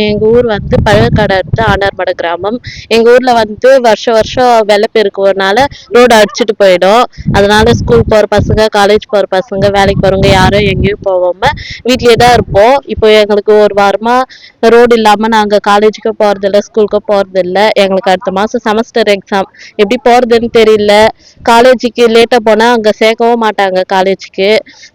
எங்கள் ஊர் வந்து பழவேற்காடு அடுத்து ஆனார்மடை கிராமம். எங்கள் ஊரில் வந்து வருஷம் வருஷம் வெள்ளப்பெருக்குனால ரோடு அடிச்சிட்டு போயிடும். அதனால ஸ்கூல் போகிற பசங்க காலேஜ் போகிற பசங்க வேலைக்கு போகிறவங்க யாரும் எங்கேயும் போகாமல் வீட்டிலே தான் இருப்போம். இப்போ எங்களுக்கு ஒரு வாரமாக ரோடு இல்லாமல் நாங்கள் காலேஜுக்கு போகிறதில்ல ஸ்கூலுக்கு போகிறதில்ல எங்களுக்கு அடுத்த மாதம் செமஸ்டர் எக்ஸாம் எப்படி போகிறதுன்னு தெரியல. காலேஜுக்கு லேட்டாக போனால் அங்கே சேர்க்கவும் மாட்டாங்க காலேஜுக்கு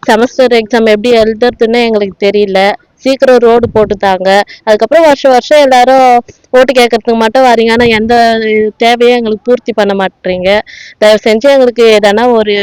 செமஸ்டர் எக்ஸாம் எப்படி எழுதுறதுன்னு எங்களுக்கு தெரியல. சீக்கிரம் ரோடு போட்டு தாங்க அதுக்கப்புறம் வருஷம் வருஷம் எல்லாரும் ஓட்டு கேட்கறதுக்கு மட்டும் வரீங்க. ஆனால் எந்த தேவையும் எங்களுக்கு பூர்த்தி பண்ண மாட்டீங்க. தயவு செஞ்சு எங்களுக்கு எதனா ஒரு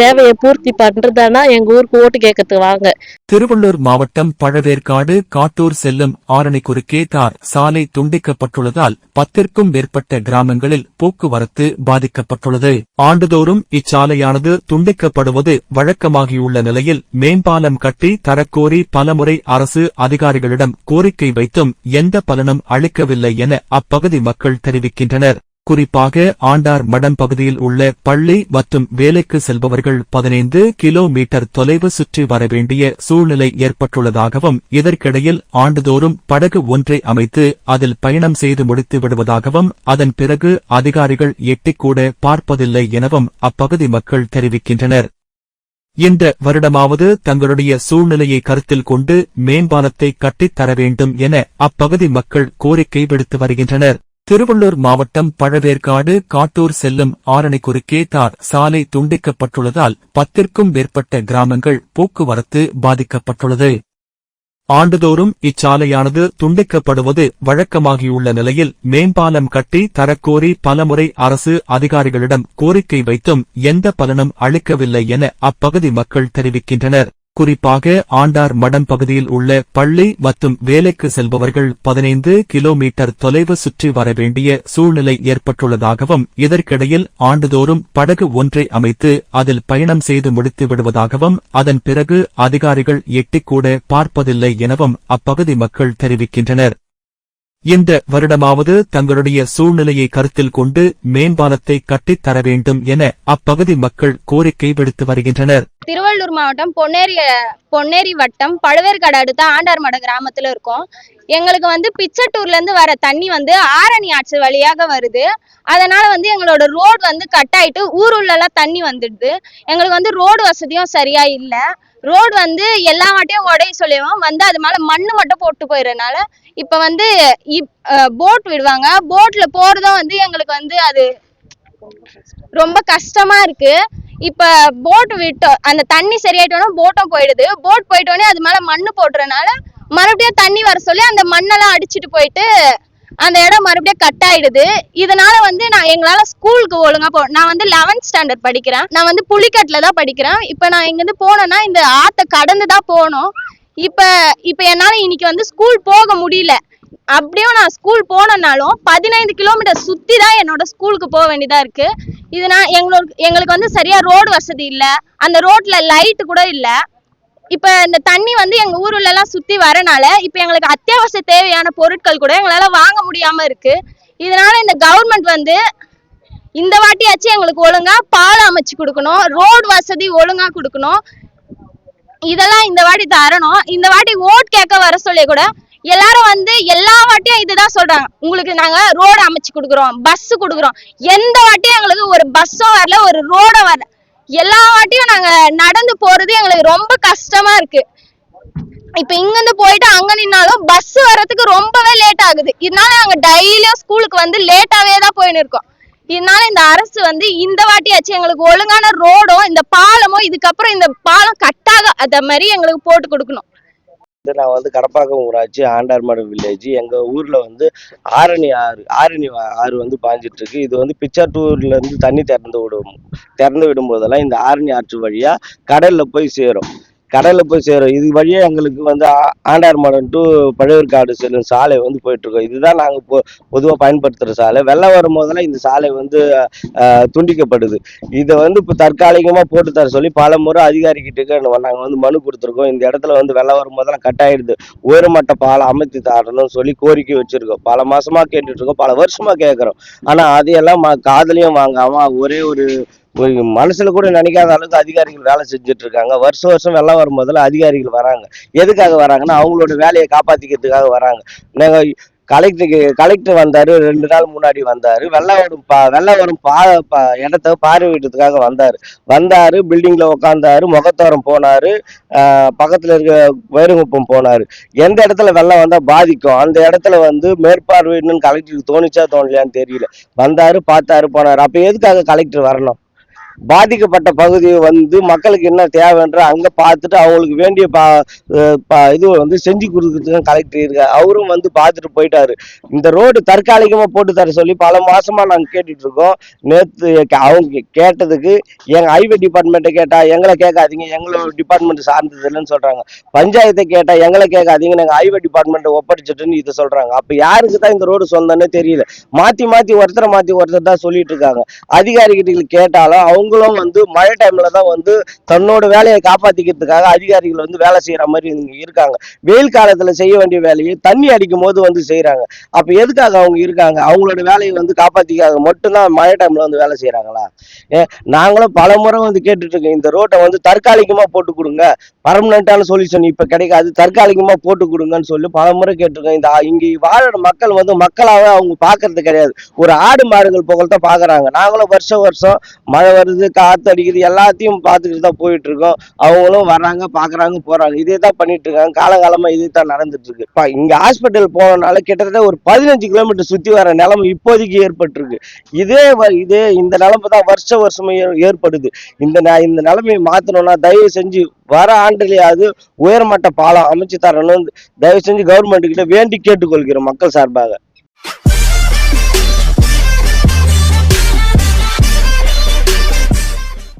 தேவையை பூர்த்தி பண்றதுனா எங்க ஊருக்கு ஓட்டு கேட்கறதுக்கு வாங்க. திருவள்ளூர் மாவட்டம் பழவேற்காடு காட்டூர் செல்லும் ஆரணி குறுக்கே தார் சாலை துண்டிக்கப்பட்டுள்ளதால் பத்திற்கும் மேற்பட்ட கிராமங்களில் போக்குவரத்து பாதிக்கப்பட்டுள்ளது. ஆண்டுதோறும் இச்சாலையானது துண்டிக்கப்படுவது வழக்கமாகியுள்ள நிலையில் மேம்பாலம் கட்டி தரக்கோரி பலமுறை அரசு அதிகாரிகளிடம் கோரிக்கை வைத்தும் எந்த பலனும் அளிக்கவில்லை என அப்பகுதி மக்கள் தெரிவிக்கின்றனர். குறிப்பாக ஆண்டார் மடம் பகுதியில் உள்ள பள்ளி மற்றும் வேலைக்கு செல்பவர்கள் பதினைந்து கிலோமீட்டர் தொலைவு சுற்றி வர வேண்டிய சூழ்நிலை ஏற்பட்டுள்ளதாகவும் இதற்கிடையில் ஆண்டுதோறும் படகு ஒன்றை அமைத்து அதில் பயணம் செய்து முடித்து விடுவதாகவும் அதன் பிறகு அதிகாரிகள் எட்டிக்கூட பார்ப்பதில்லை எனவும் அப்பகுதி மக்கள் தெரிவிக்கின்றனர். இந்த வருடமாவது தங்களுடைய சூழ்நிலையை கருத்தில் கொண்டு மேம்பாலத்தை கட்டித்தர வேண்டும் என அப்பகுதி மக்கள் கோரிக்கை விடுத்து வருகின்றனர். திருவள்ளூர் மாவட்டம் பழவேற்காடு காட்டூர் செல்லும் ஆரணி குறுக்கே தார் சாலை துண்டிக்கப்பட்டுள்ளதால் பத்திற்கும் மேற்பட்ட கிராமங்கள் போக்குவரத்து பாதிக்கப்பட்டுள்ளது. ஆண்டுதோறும் இச்சாலையானது துண்டிக்கப்படுவது வழக்கமாகியுள்ள நிலையில் மேம்பாலம் கட்டி தரக்கோரி பலமுறை அரசு அதிகாரிகளிடம் கோரிக்கை வைத்தும் எந்த பலனும் அளிக்கவில்லை என அப்பகுதி மக்கள் தெரிவிக்கின்றனர். குறிப்பாக ஆண்டார் மடம் பகுதியில் உள்ள பள்ளி மற்றும் வேலைக்கு செல்பவர்கள் பதினைந்து கிலோமீட்டர் தொலைவு சுற்றி வர வேண்டிய சூழ்நிலை ஏற்பட்டுள்ளதாகவும் இதற்கிடையில் ஆண்டுதோறும் படகு ஒன்றை அமைத்து அதில் பயணம் செய்து முடித்து விடுவதாகவும் அதன் பிறகு அதிகாரிகள் எட்டிக்கூட பார்ப்பதில்லை எனவும் அப்பகுதி மக்கள் தெரிவிக்கின்றனர். இந்த வருடமாவது தங்களுடைய சூழ்நிலையை கருத்தில் கொண்டு மேம்பாலத்தை கட்டித் தர வேண்டும் என அப்பகுதி மக்கள் கோரிக்கை விடுத்து வருகின்றனர். திருவள்ளூர் மாவட்டம் பொன்னேரி பொன்னேரி வட்டம் பழுவேற்காடு அடுத்த ஆண்டார்மட கிராமத்துல இருக்கோம். எங்களுக்கு வந்து பிச்சட்டூர்ல இருந்து வர தண்ணி வந்து ஆரணி ஆற்று வழியாக வருது. அதனால வந்து எங்களோட ரோடு வந்து கட் ஆயிட்டு ஊர் தண்ணி வந்துடுது. எங்களுக்கு வந்து ரோடு வசதியும் சரியா இல்லை. ரோடு வந்து எல்லா வாட்டியும் உடைய சொல்லிடுவோம். வந்து அது மேல மண்ணு மட்டும் போட்டு போயிடுறதுனால இப்ப வந்து போட் விடுவாங்க. போட்ல போறதும் வந்து எங்களுக்கு வந்து அது ரொம்ப கஷ்டமா இருக்கு. இப்ப போட் விட்டோம். அந்த தண்ணி சரியாயிட்டோன்னா போட்டும் போயிடுது. போட் போயிட்டோடனே அது மேல மண்ணு போடுறதுனால மறுபடியும் தண்ணி வர சொல்லி அந்த மண்ணெல்லாம் அடிச்சிட்டு போயிட்டு அந்த இடம் மறுபடியும் கட் ஆயிடுது. இதனால வந்து நான் எங்களால ஸ்கூலுக்கு ஒழுங்கா போ நான் வந்து லெவன்த் ஸ்டாண்டர்ட் படிக்கிறேன். நான் வந்து புலிக்கட்டில் தான் படிக்கிறேன். இப்போ நான் இங்கேருந்து போனேன்னா இந்த ஆத்தை கடந்து தான் போகணும் இப்போ இப்போ என்னால் இன்னைக்கு வந்து ஸ்கூல் போக முடியல. அப்படியும் நான் ஸ்கூல் போனனாலும் பதினைந்து கிலோமீட்டர் சுற்றி தான் என்னோட ஸ்கூலுக்கு போக வேண்டியதாக இருக்கு. இது நான் எங்களுக்கு எங்களுக்கு வந்து சரியா ரோடு வசதி இல்லை. அந்த ரோட்ல லைட்டு கூட இல்லை. இப்போ இந்த தண்ணி வந்து எங்க ஊர்ல எல்லாம் சுத்தி வரனால இப்போ எங்களுக்கு அத்தியாவசிய தேவையான பொருட்கள் கூட எங்களால வாங்க முடியாம இருக்கு. இதனால இந்த கவர்மெண்ட் வந்து இந்த வாட்டியாச்சும் எங்களுக்கு ஒழுங்கா பால் அமைச்சு கொடுக்கணும் ரோடு வசதி ஒழுங்கா கொடுக்கணும். இதெல்லாம் இந்த வாட்டி தரணும். இந்த வாட்டி ஓட் கேட்க வர சொல்லி கூட எல்லாரும் வந்து எல்லா வாட்டியும் இதுதான் சொல்றாங்க. உங்களுக்கு நாங்க ரோடு அமைச்சு கொடுக்குறோம் பஸ் கொடுக்குறோம். எந்த வாட்டியும் எங்களுக்கு ஒரு பஸ்ஸோ வரல ஒரு ரோடோ வரல. எல்லா வாட்டியும் நாங்க நடந்து போறது எங்களுக்கு ரொம்ப கஷ்டமா இருக்கு. இப்ப இங்க இருந்து போயிட்டு அங்க நின்னாலும் பஸ் வர்றதுக்கு ரொம்பவே லேட் ஆகுது. இதனால நாங்க டெய்லியும் ஸ்கூலுக்கு வந்து லேட்டாவே தான் போயின்னு இருக்கோம். இதனால இந்த அரசு வந்து இந்த வாட்டியாச்சு எங்களுக்கு ஒழுங்கான ரோடும் இந்த பாலமும் இதுக்கப்புறம் இந்த பாலம் கட்டாக அத மாதிரி எங்களுக்கு போட்டு கொடுக்கணும். நான் வந்து கடப்பாக்கம் ஊராட்சி ஆண்டார்மடு வில்லேஜ் எங்க ஊர்ல வந்து ஆரணி ஆறு ஆரணி ஆறு வந்து பாஞ்சிட்டு இருக்கு. இது வந்து பிச்சாட்டூர்ல இருந்து தண்ணி திறந்து விடும் திறந்து விடும் போதெல்லாம் இந்த ஆரணி ஆற்று வழியா கடல்ல போய் சேரும். கடல்ல போய் சேரும். இது வழியே எங்களுக்கு வந்து ஆண்டார் மடம் டு பழையூர்காடு செல்லும் சாலை வந்து போயிட்டு இருக்கோம் இதுதான் நாங்க பொ பொதுவா பயன்படுத்துற சாலை. வெள்ளம் வரும் போதெல்லாம் இந்த சாலை வந்து ஆஹ், துண்டிக்கப்படுது. இதை வந்து இப்போ தற்காலிகமா போட்டு தர சொல்லி பல முறை அதிகாரி நாங்கள் நாங்க வந்து மனு கொடுத்துருக்கோம். இந்த இடத்துல வந்து வெள்ளம் வரும்போதெல்லாம் கட் ஆயிடுது உயர்மட்ட பாலம் அமைத்து தரணும்னு சொல்லி கோரிக்கை வச்சிருக்கோம். பல மாசமா கேட்டுட்டு இருக்கோம் பல வருஷமா கேட்குறோம் ஆனா அதையெல்லாம் காதலையும் காதுலயும் வாங்காம ஒரே ஒரு மனசுல கூட நினைக்காத அளவுக்கு அதிகாரிகள் வேலை செஞ்சுட்டு இருக்காங்க வருஷம் வருஷம் வெள்ளம் வரும்போதெல்லாம் அதிகாரிகள் வராங்க. எதுக்காக வராங்கன்னா அவங்களோட வேலையை காப்பாத்திக்கிறதுக்காக வராங்க. நாங்க கலெக்டருக்கு கலெக்டர் வந்தாரு ரெண்டு நாள் முன்னாடி வந்தாரு. வெள்ளம் வரும் பா வெள்ளம் வரும் பா பா- இடத்த பார்வையிட்டதுக்காக வந்தாரு. வந்தாரு பில்டிங்ல உட்காந்தாரு முகத்தோரம் போனாரு பக்கத்துல இருக்க வைரங்குப்பம் போனாரு. எந்த இடத்துல வெள்ளம் வந்தா பாதிக்கும்? அந்த இடத்துல வந்து மேற்பார்வையிடணும்னு கலெக்டருக்கு தோணுச்சா தோணலையான்னு தெரியல. வந்தாரு பார்த்தாரு போனாரு. அப்ப எதுக்காக கலெக்டர் வரணும்? பாதிக்கப்பட்ட பகுதி வந்து மக்களுக்கு என்ன தேவைன்ற அங்க பார்த்துட்டு அவங்களுக்கு வேண்டிய பா இது வந்து செஞ்சு கொடுக்குறதுக்கு கலெக்டர் இருக்க அவரும் வந்து பார்த்துட்டு போயிட்டாரு. இந்த ரோடு தற்காலிகமா போட்டு தர சொல்லி பல மாசமா நாங்க கேட்டுட்டு இருக்கோம். நேத்து அவங்க கேட்டதுக்கு எங்க ஹைவே டிபார்ட்மெண்ட்டை கேட்டா எங்களை கேட்காதீங்க எங்களோட டிபார்ட்மெண்ட் சார்ந்தது இல்லைன்னு சொல்றாங்க. பஞ்சாயத்தை கேட்டா எங்களை கேட்காதீங்க நாங்கள் ஹைவே டிபார்ட்மெண்ட் ஒப்படைச்சிட்டுன்னு இதை சொல்றாங்க. அப்ப யாருக்கு தான் இந்த ரோடு சொந்தம்னே தெரியல. மாத்தி மாத்தி ஒருத்தரை மாத்தி ஒருத்தர் தான் சொல்லிட்டு இருக்காங்க. அதிகாரிகிட்ட கேட்டாலும் அவங்க அவங்களும் வந்து மழை டைம்ல தான் வந்து தன்னோட வேலையை காப்பாத்திக்கிறதுக்காக அதிகாரிகள் வந்து வேலை செய்யற மாதிரி இருக்காங்க. வெயில் காலத்துல செய்ய வேண்டிய வேலையை தண்ணி அடிக்கும் போது வந்து செய்யறாங்க அப்ப எதுக்காக அவங்க இருக்காங்க? அவங்களோட வேலையை வந்து காப்பாத்திக்காக மட்டும்தான் மழை டைம்ல வந்து வேலை செய்யறாங்களா ஏ நாங்களும் பல முறை வந்து கேட்டுட்டு இருக்கோம். இந்த ரோட்டை வந்து தற்காலிகமா போட்டு கொடுங்க. பர்மனண்டான சொல்யூஷன் இப்ப கிடைக்காது. தற்காலிகமா போட்டு கொடுங்கன்னு சொல்லி பல முறை கேட்டிருக்கோம். இந்த இங்க வாழற மக்கள் வந்து மக்களாவே அவங்க பாக்குறது கிடையாது. ஒரு ஆடு மாடுகள் புகழ் தான் பாக்குறாங்க. நாங்களும் வருஷம் வருஷம் மழை வருது காற்று அடிக்குது எல்லாத்தையும் பார்த்துக்கிட்டு தான் போயிட்டு இருக்கோம் அவங்களும் வர்றாங்க பார்க்குறாங்க போகிறாங்க இதே தான் பண்ணிட்டு இருக்காங்க காலகாலமாக இதே தான் நடந்துட்டு இருக்கு இப்போ இங்கே ஹாஸ்பிட்டல் போனனால கிட்டத்தட்ட ஒரு பதினஞ்சு கிலோமீட்டர் சுற்றி வர நிலைமை இப்போதைக்கு ஏற்பட்டிருக்கு. இதே வ- இதே இந்த நிலைமை தான் வருஷ வருஷமே ஏற்படுது. இந்த ந- இந்த நிலைமையை மாற்றணும்னா தயவு செஞ்சு வர ஆண்டுலேயாவது உயர்மட்ட பாலம் அமைச்சு தரணும் தயவு செஞ்சு கவர்மெண்ட்டுக்கிட்ட வேண்டி கேட்டுக்கொள்கிறோம் மக்கள் சார்பாக.